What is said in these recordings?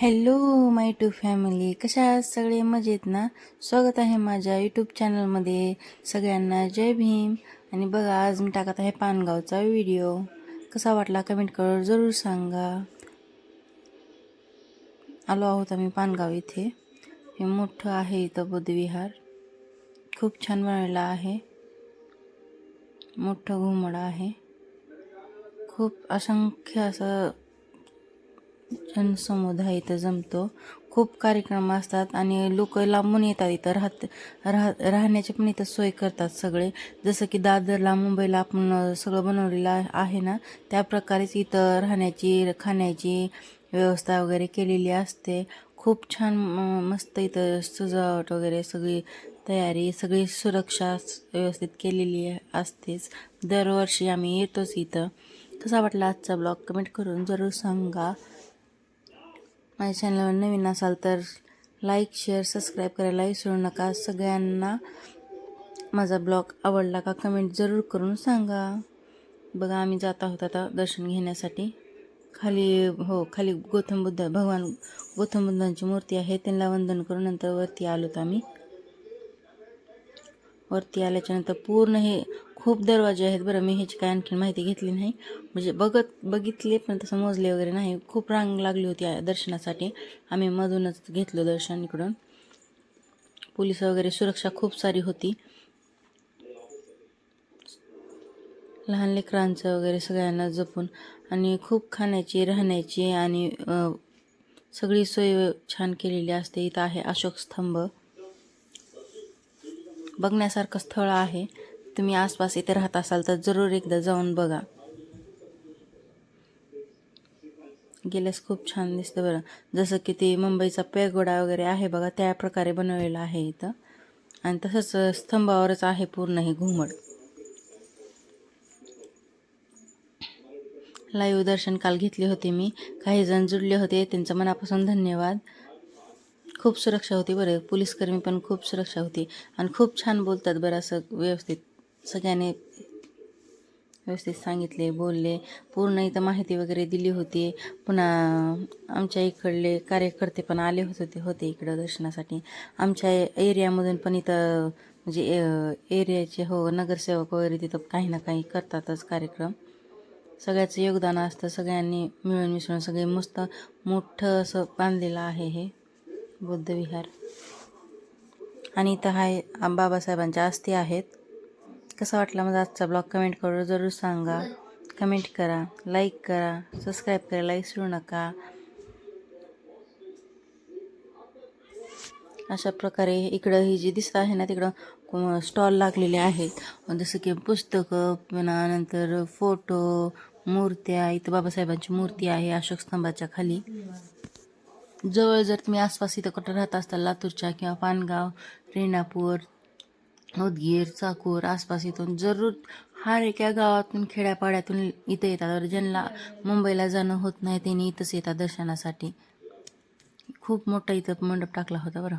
Hello my to family कशा आहात? सगळे मजेत ना? स्वागत आहे माझ्या यूट्यूब चॅनलमध्ये सगळ्यांना जय भीम. आणि बघा आज मी टाकत आहे पानगावचा व्हिडिओ कसा वाटला कमेंट कर जरूर सांगा. आलो आहोत आम्ही पानगाव इथे. हे मोठं आहे इथं बुद्धविहार खूप छान बनवलेलं आहे. मोठं घुमड आहे. खूप असंख्य असं जनसमुदाय इथं जमतो. खूप कार्यक्रम असतात आणि लोक लांबून येतात इथं. राहत राह राहण्याची पण इथं सोय करतात सगळे. जसं की दादरला मुंबईला आपण सगळं बनवलेलं आहे ना? त्या प्रकारेच इथं राहण्याची खाण्याची व्यवस्था वगैरे केलेली असते. खूप छान मस्त इथं सजावट वगैरे सगळी तयारी सगळी सुरक्षा व्यवस्थित केलेली असतेच. दरवर्षी आम्ही येतोच इथं. कसा वाटला आजचा ब्लॉग? कमेंट करून जरूर सांगा. माझ्या चॅनलवर नवीन असाल तर लाईक शेअर सबस्क्राईब करायला विसरू नका. सगळ्यांना माझा ब्लॉग आवडला का कमेंट जरूर करून सांगा. बघा आम्ही जात आहोत आता दर्शन घेण्यासाठी. खाली हो खाली गौतम बुद्ध भगवान गौतम बुद्धांची मूर्ती आहे. त्यांना वंदन करून नंतर वरती आलोत आम्ही. वरती आल्याच्यानंतर पूर्ण हे खूप दरवाजे आहेत बरं मी ह्याची काय आणखी माहिती घेतली नाही. म्हणजे बघत बघितले पण तसं मोजले वगैरे नाही. खूप रांग लागली होती या दर्शनासाठी. आम्ही मधूनच घेतलो दर्शन इकडून. पोलीस वगैरे सुरक्षा खूप सारी होती. लहान लेकरांचं वगैरे सगळ्यांना जपून. आणि खूप खाण्याची राहण्याची आणि सगळी सोय छान केलेली असते. इथं आहे अशोक स्तंभ. बघण्यासारखं स्थळ आहे. तुम्ही आसपास इथे राहत असाल तर जरूर एकदा जाऊन बघा. गेल्यास खूप छान दिसतं बरं. जसं की ते मुंबईचा पेगोडा वगैरे आहे बघा त्या प्रकारे बनवलेला आहे इथं. आणि तसंच स्तंभावरच आहे पूर्ण हे घुमड लाईव्ह दर्शन काल घेतले होते मी. काही जण जुडले होते. त्यांचं मनापासून धन्यवाद. खूप सुरक्षा होती बरं. पोलीसकर्मी पण खूप सुरक्षा होती. आणि खूप छान बोलतात बरं असं व्यवस्थित. सगळ्यांनी व्यवस्थित सांगितले बोलले. पूर्ण इथं माहिती वगैरे दिली होती. पुन्हा आमच्या इकडले कार्यकर्ते पण आले होते होते इकडं दर्शनासाठी. आमच्या एरियामधून पण इथं म्हणजे एरियाचे हो नगरसेवक वगैरे तिथं काही ना काही करतातच कार्यक्रम. सगळ्याचं योगदान असतं सगळ्यांनी मिळून मिसळून सगळे मस्त मोठं असं बांधलेलं आहे हे बुद्धविहार आणि इथं आहे बाबासाहेबांच्या अस्थी आहेत. कसा वाटला माझा आजचा ब्लॉग? कमेंट करून जरूर सांगा. कमेंट करा लाईक करा सबस्क्राईब करायला विसरू नका. अशा प्रकारे इकडं ही जी दिसत आहे ना तिकडं स्टॉल लागलेले आहेत. जसं की पुस्तकं पुन्हा नंतर फोटो मूर्त्या इथं बाबासाहेबांची मूर्ती आहे अशोक स्तंभाच्या खाली. जवळ जर तुम्ही आसपास इथं कुठं राहत असताल लातूरच्या किंवा पानगाव रेणापूर उदगीर चाकूर आसपास इथून जरूर हर एका गावातून खेड्यापाड्यातून इथं येतात. तर ज्यांना मुंबईला जाणं होत नाही त्यांनी इथंच येतात दर्शनासाठी. खूप मोठा इथं मंडप टाकला होता बरं.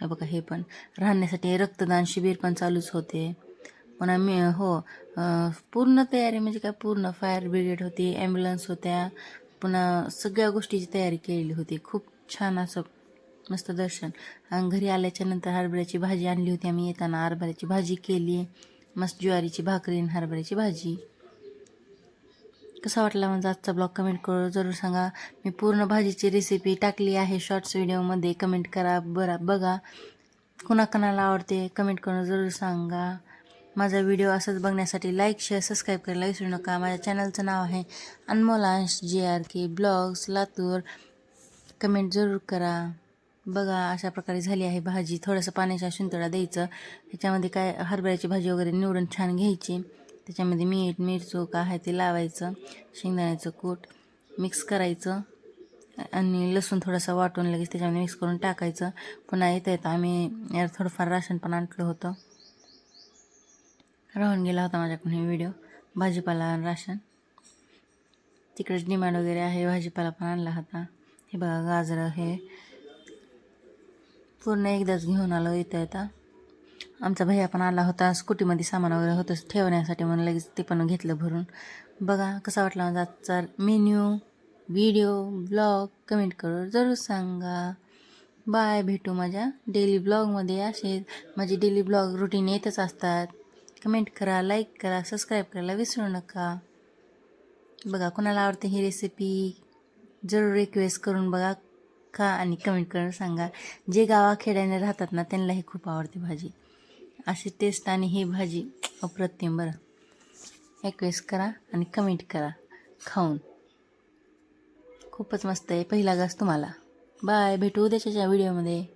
हे बघा हे पण राहण्यासाठी रक्तदान शिबिर पण चालूच होते. पुन्हा आम्ही हो पूर्ण तयारी म्हणजे काय? पूर्ण फायर ब्रिगेड होती ॲम्ब्युलन्स होत्या. पुन्हा सगळ्या गोष्टीची तयारी केलेली होती. खूप छान असं मस्त दर्शन. घरी आल्याच्यानंतर हरभऱ्याची भाजी आणली होती आम्ही. येताना हरभऱ्याची भाजी केली. मस्त ज्वारीची भाकरी आणि हरभऱ्याची भाजी. कसा वाटला म्हणजे आजचा ब्लॉग कमेंट करू जरूर सांगा. मी पूर्ण भाजीची रेसिपी टाकली आहे शॉर्ट्स व्हिडिओमध्ये कमेंट करा बरा बघा. कुणाकुणाला आवडते कमेंट करून जरूर सांगा. माझा व्हिडिओ असंच बघण्यासाठी लाईक शेअर सबस्क्राईब करायला विसरू नका. माझ्या चॅनलचं नाव आहे Anmolansh J R K blogs Latur. Comment जरूर करा. बघा अशा प्रकारे झाली आहे भाजी. थोडंसं पाण्याचा शिंतडा द्यायचं. त्याच्यामध्ये काय हरभऱ्याची भाजी वगैरे निवडून छान घ्यायची. त्याच्यामध्ये मीठ मिरचू का आहे ते लावायचं. शेंगदाण्याचं कूट मिक्स करायचं. आणि लसूण थोडंसं वाटून लगेच त्याच्यामध्ये मिक्स करून टाकायचं. पुन्हा येता येतं आम्ही यार थोडंफार राशन पण आणलं होतं. राहून गेला होता माझ्याकडून हे व्हिडिओ भाजीपाला आणि राशन. तिकडेच डिमांड वगैरे आहे भाजीपाला पण आणला होता. हे बघा गाजरं हे. पूर्ण एकदाच घेऊन आलो येता येता आमचा भैया पण आला होता. स्कूटीमध्ये सामान वगैरे होतं ठेवण्यासाठी म्हणून लगेच ते पण घेतलं भरून. बघा कसा वाटला माझा आजचा मेन्यू व्हिडिओ ब्लॉग कमेंट करून जरूर सांगा. बाय भेटू माझ्या डेली ब्लॉगमध्ये असे माझे डेली ब्लॉग रुटीन येतच असतात. कमेंट करा लाईक करा सबस्क्राईब करायला विसरू नका. बघा कोणाला आवडते ही रेसिपी जरूर रिक्वेस्ट करून बघा. खा आणि कमेंट करून सांगा. जे गावाखेड्याने राहतात ना त्यांनाही खूप आवडते भाजी. अशी टेस्ट आणि ही भाजी अप्रतिम बरं. रिक्वेस्ट करा आणि कमेंट करा. खाऊन. खूपच मस्त आहे. पहिला घास तुम्हाला. बाय भेटू उद्याच्या व्हिडिओमध्ये